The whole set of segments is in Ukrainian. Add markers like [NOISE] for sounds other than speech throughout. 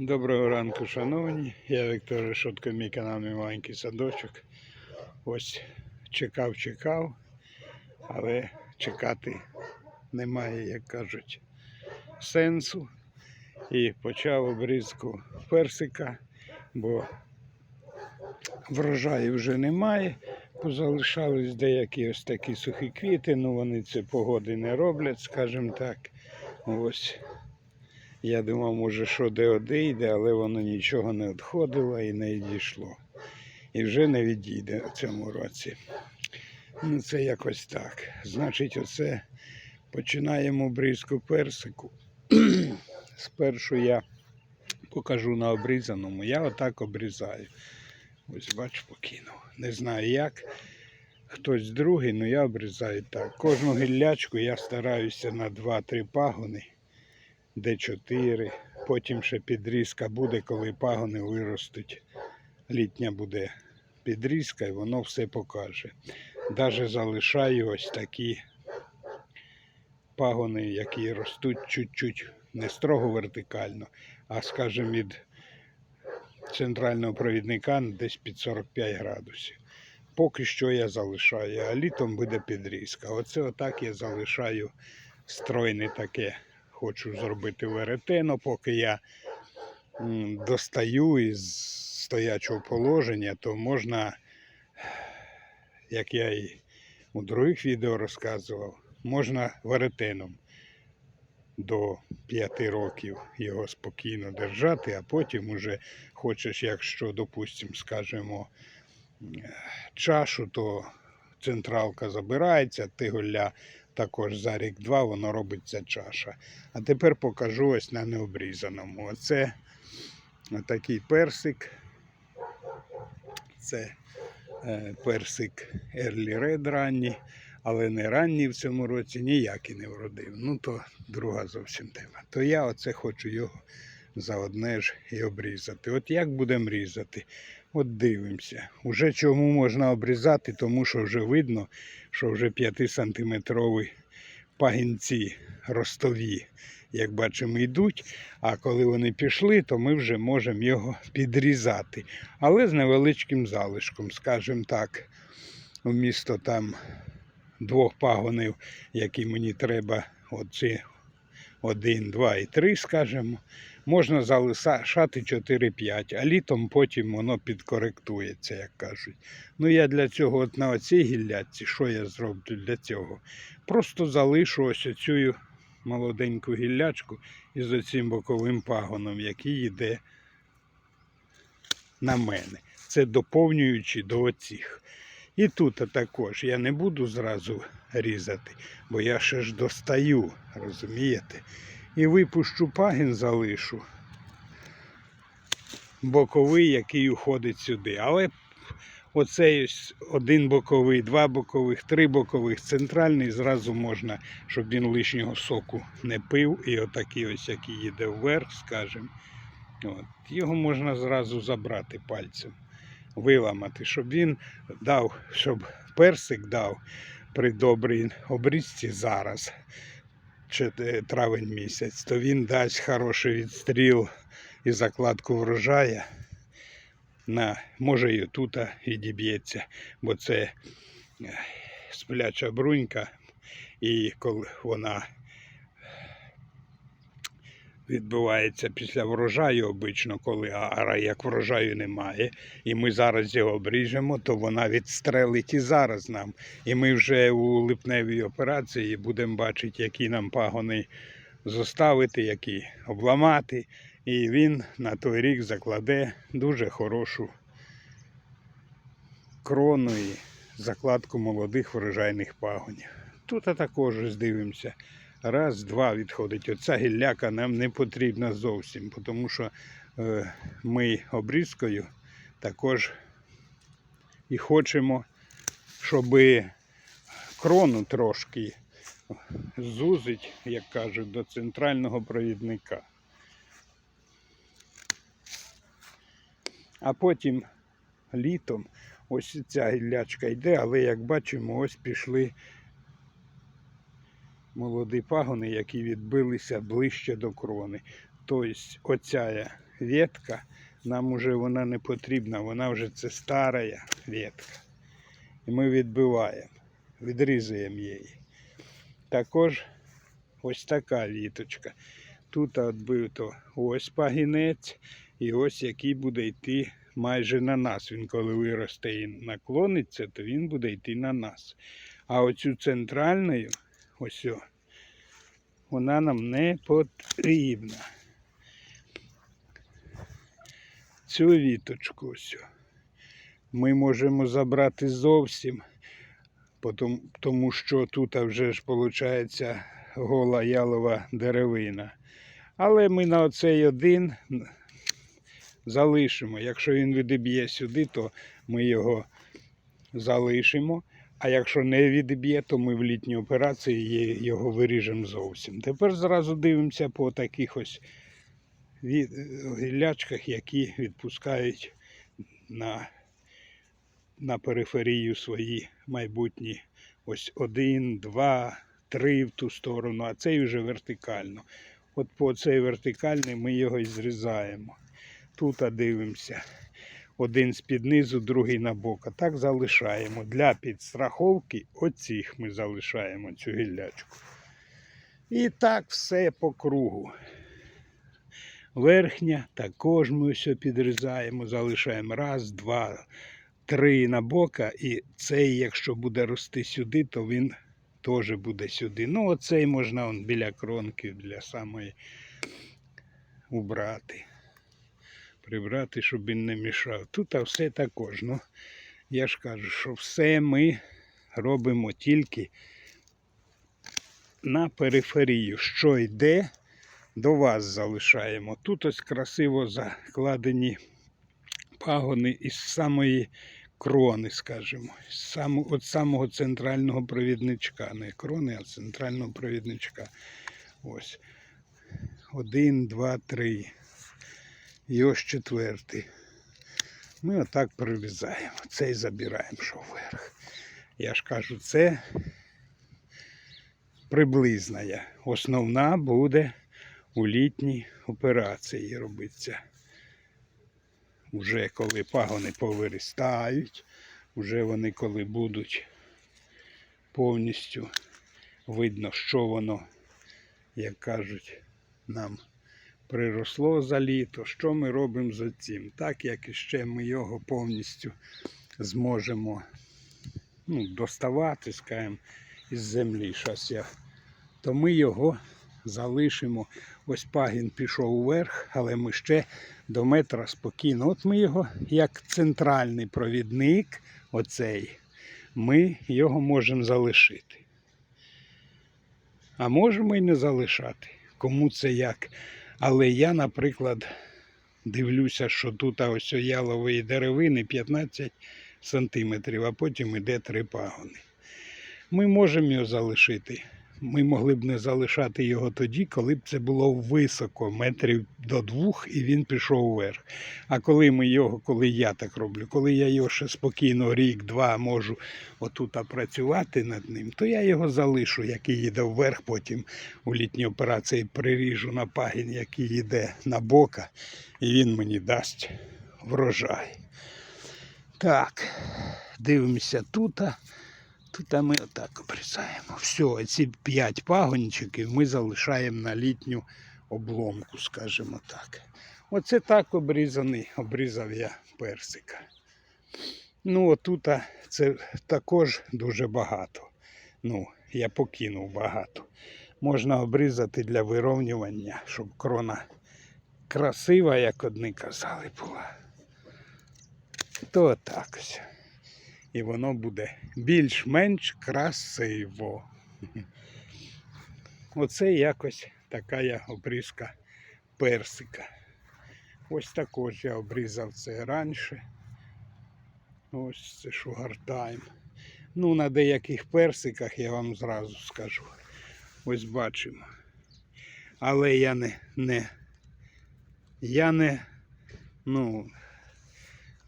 Доброго ранку, шановні. Я Віктор Решетко, мій канал мій маленький садочок. Ось чекав, чекав, але чекати немає, як кажуть, сенсу. І почав обрізку персика, бо врожаю вже немає. Позалишались деякі ось такі сухі квіти, ну вони це погоди не роблять, скажімо так. Ось я думав, може, що де одійде, але воно нічого не відходило і не відійшло. І вже не відійде в цьому році. Ну, це якось так. Значить, оце починаємо обрізку персику. [CLEARS THROAT] Спершу я покажу на обрізаному. Я отак обрізаю. Ось бач, покинув. Не знаю як. Хтось другий, але я обрізаю так. Кожну гіллячку я стараюся на 2-3 пагони. Д4, потім ще підрізка буде, коли пагони виростуть. Літня буде підрізка і воно все покаже. Даже залишаю ось такі пагони, які ростуть чуть-чуть не строго вертикально, а скажімо від центрального провідника десь під 45 градусів. Поки що я залишаю, а літом буде підрізка. Оце отак я залишаю стройне таке хочу зробити веретено, поки я достаю із стоячого положення, то можна, як я і у других відео розказував, можна веретеном до 5 років його спокійно держати, а потім уже хочеш, якщо, допустимо, скажімо, е, чашу, то централка забирається, тиголя також за рік-два воно робиться чаша. А тепер покажу ось на необрізаному. Оце такий персик. Це е, персик Early Red ранній, але не ранній в цьому році ніякий не вродив. Ну то друга зовсім тема. То я оце хочу його заодне ж і обрізати. От як будемо різати? От дивимося. Уже чому можна обрізати, тому що вже видно, що вже 5-сантиметрові пагінці ростові, як бачимо, йдуть. А коли вони пішли, то ми вже можемо його підрізати. Але з невеличким залишком, скажімо так, вмісто там двох пагонів, які мені треба, оці один, два і три, скажімо, можна залишати 4-5, а літом потім воно підкоректується, як кажуть. Ну я для цього от на оцій гілляці, що я зроблю для цього? Просто залишу ось цю молоденьку гіллячку із оцим боковим пагоном, який йде на мене. Це доповнюючи до оцих. І тут також я не буду зразу різати, бо я ще ж достаю, розумієте? І випущу пагін залишу. Боковий, який уходить сюди. Але оцей ось один боковий, два бокових, три бокових, центральний зразу можна, щоб він лишнього соку не пив. І отакий ось, який їде вверх, скажімо. От. Його можна зразу забрати пальцем, виламати, щоб він дав, щоб персик дав при добрій обрізці зараз, чи травень місяць, то він дасть хороший відстріл і закладку врожая. На, може і тут відіб'ється, бо це е, спляча брунька, і коли вона відбувається після врожаю обично, коли ара як врожаю немає, і ми зараз його обріжемо, то вона відстрелить і зараз нам. І ми вже у липневій операції будемо бачити, які нам пагони зоставити, які обламати. І він на той рік закладе дуже хорошу крону і закладку молодих врожайних пагонів. Тут також ось дивимося. Раз, два відходить. Оця гілляка нам не потрібна зовсім, тому що е, ми обрізкою також і хочемо, щоб крону трошки зузить, як кажуть, до центрального провідника. А потім літом ось ця гіллячка йде, але як бачимо, ось пішли молоді пагони, які відбилися ближче до крони. Тобто оця ветка, нам уже вона не потрібна, вона вже це стара ветка. І ми відбиваємо, відрізуємо її. Також ось така віточка. Тут відбито ось пагінець, і ось який буде йти майже на нас. Він коли виросте і наклониться, то він буде йти на нас. А оцю центральною, ось, вона нам не потрібна. Цю віточку ось. Ми можемо забрати зовсім, тому що тут вже ж виходить гола ялова деревина. Але ми на оцей один залишимо. Якщо він відіб'є сюди, то ми його залишимо. А якщо не відіб'є, то ми в літній операції його виріжемо зовсім. Тепер зразу дивимося по таких ось гіллячках, які відпускають на, на периферію свої майбутні ось один, два, три в ту сторону, а цей вже вертикально. От по цей вертикальний ми його і зрізаємо. Тут дивимося. Один з-під низу, другий на бок. А так залишаємо. Для підстраховки оцих ми залишаємо цю гіллячку. І так все по кругу. Верхня також ми все підрізаємо, залишаємо раз, два, три на бока. І цей, якщо буде рости сюди, то він теж буде сюди. Ну, оцей можна он, біля кронки, для самої убрати. Прибрати, щоб він не мішав. Тут а все також. Ну, я ж кажу, що все ми робимо тільки на периферію. Що йде, до вас залишаємо. Тут ось красиво закладені пагони із самої крони, скажімо, от самого центрального провідничка. Не крони, а центрального провідничка. Ось. Один, два, три. І ось четвертий. Ми отак прорізаємо. Цей забираємо, що вверх. Я ж кажу, це приблизна. Основна буде у літній операції робиться. Уже коли пагони повиростають, уже вони коли будуть повністю видно, що воно, як кажуть, нам приросло за літо. Що ми робимо за цим? Так як іще ми його повністю зможемо ну, доставати, скажімо, із землі. Щас я, то ми його залишимо. Ось пагін пішов вверх, але ми ще до метра спокійно. От ми його, як центральний провідник, оцей, ми його можемо залишити. А можемо і не залишати. Кому це як. Але я, наприклад, дивлюся, що тут ось ялової деревини 15 сантиметрів, а потім іде три пагони. Ми можемо його залишити. Ми могли б не залишати його тоді, коли б це було високо, метрів до двох, і він пішов вверх. А коли ми його, коли я так роблю, коли я його ще спокійно рік-два можу отут працювати над ним, то я його залишу, який їде вверх, потім у літній операції приріжу на пагін, який їде на бока, і він мені дасть врожай. Так, дивимося тут. Тут ми отак обрізаємо. Все, ці п'ять пагончиків ми залишаємо на літню обломку, скажімо так. Оце так обрізаний, обрізав я персика. Ну, отут це також дуже багато. Ну, я покинув багато. Можна обрізати для вирівнювання, щоб крона красива, як одні казали, була. То так ось і воно буде більш-менш красиво. [LAUGHS] Оце якось така я обрізка персика. Ось також я обрізав це раніше. Ось це шугартайм. Ну, на деяких персиках я вам зразу скажу. Ось бачимо. Але я не, не я не, ну,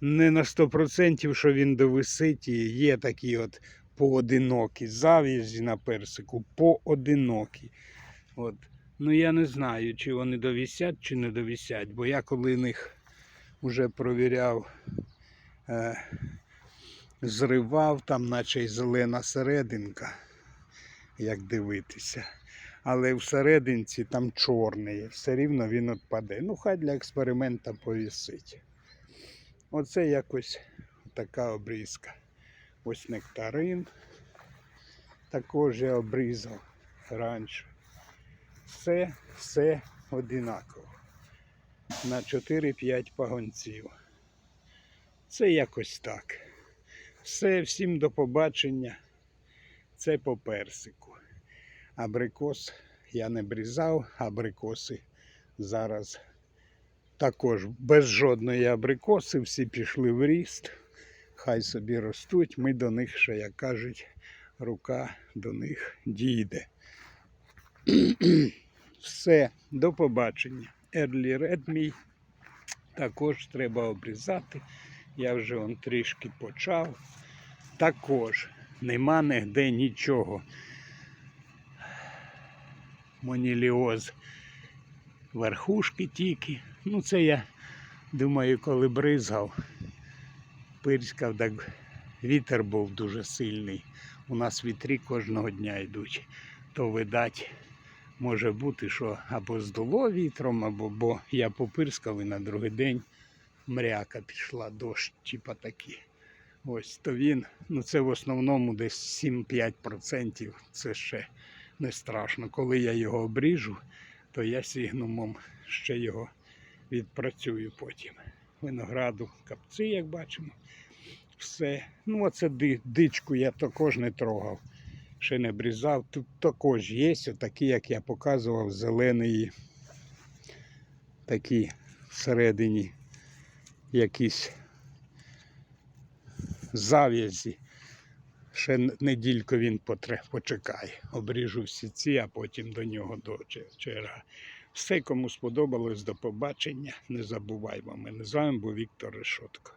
не на 100%, що він довисить. І є такі от поодинокі зав'язі на персику, поодинокі. От Ну я не знаю, чи вони довісять, чи не довісять, бо я коли них вже провіряв, е, зривав, там наче й зелена серединка, як дивитися. Але всерединці там чорний, все рівно він відпаде. Ну, хай для експеримента повісить. Оце якось така обрізка. Ось нектарин. Також я обрізав раніше. Все, все одинаково. На 4-5 пагонців. Це якось так. Все, всім до побачення. Це по персику. Абрикос я не брізав, абрикоси зараз також без жодної абрикоси, всі пішли в ріст. Хай собі ростуть. Ми до них ще, як кажуть, рука до них дійде. [CLEARS THROAT] Все, до побачення. Early Red мій також треба обрізати. Я вже он трішки почав. Також нема нігде нічого. Моніліоз верхушки тільки. Ну, це я думаю, коли бризгав, пирскав, так вітер був дуже сильний. У нас вітрі кожного дня йдуть. То видать, може бути, що або здуло вітром, або бо я попирскав і на другий день мряка пішла, дощ, типа такі. Ось то він, ну це в основному десь 7-5%. Це ще не страшно. Коли я його обріжу, то я сігнумом ще його відпрацюю потім. Винограду, капці, як бачимо. Все. Ну, оце дичку я також не трогав, ще не обрізав. Тут також є, отакі, як я показував, зелені, такі всередині якісь зав'язі. Ще недільку він почекає. Обріжу всі ці, а потім до нього до черга. Все, кому сподобалось, до побачення. Не забуваймо. Мене з вами був Віктор Решотко.